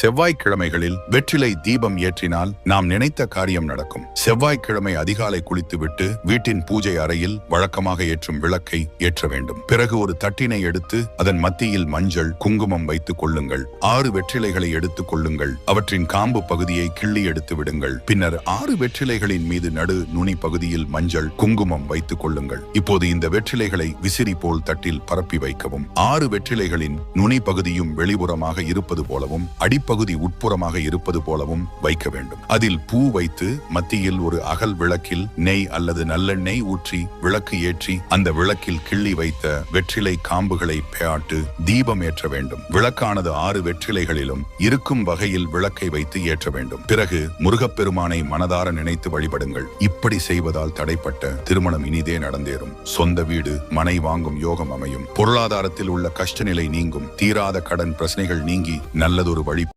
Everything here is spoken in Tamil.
செவ்வாய்க்கிழமைகளில் வெற்றிலை தீபம் ஏற்றினால் நாம் நினைத்த காரியம் நடக்கும். செவ்வாய்க்கிழமை அதிகாலை குளித்துவிட்டு வீட்டின் பூஜை அறையில் வழக்கமாக ஏற்றும் விளக்கை ஏற்ற வேண்டும். பிறகு ஒரு தட்டினை எடுத்து அதன் மத்தியில் மஞ்சள் குங்குமம் வைத்துக் கொள்ளுங்கள். ஆறு வெற்றிலைகளை எடுத்துக் கொள்ளுங்கள். அவற்றின் காம்பு பகுதியை கிள்ளி எடுத்து விடுங்கள். பின்னர் ஆறு வெற்றிலைகளின் மீது நடு நுனி பகுதியில் மஞ்சள் குங்குமம் வைத்துக் கொள்ளுங்கள். இப்போது இந்த வெற்றிலைகளை விசிறி போல் தட்டில் பரப்பி வைக்கவும். ஆறு வெற்றிலைகளின் நுனி பகுதியும் வெளிப்புறமாக இருப்பது போலவும் அடிப்பகுதி உட்புறமாக இருப்பது போலவும் வைக்க வேண்டும். அதில் பூ வைத்து மத்தியில் ஒரு அகல் விளக்கில் நெய் அல்லது நல்லெண்ணெய் ஊற்றி விளக்கு ஏற்றி அந்த விளக்கில் கிள்ளி வைத்த வெற்றிலை காம்புகளை பேயாட்டு தீபம் ஏற்ற வேண்டும். விளக்கானது ஆறு வெற்றிலைகளிலும் இருக்கும் வகையில் விளக்கை வைத்து ஏற்ற வேண்டும். பிறகு முருகப்பெருமானை மனதார நினைத்து வழிபடுங்கள். இப்படி செய்வதால் தடைப்பட்ட திருமணம் இனிதே நடந்தேறும். சொந்த வீடு மனை வாங்கும் யோகம் அமையும். பொருளாதாரத்தில் உள்ள கஷ்ட நிலை நீங்கும். தீராத கடன் பிரச்சனைகள் நீங்கி நல்லதொரு nobody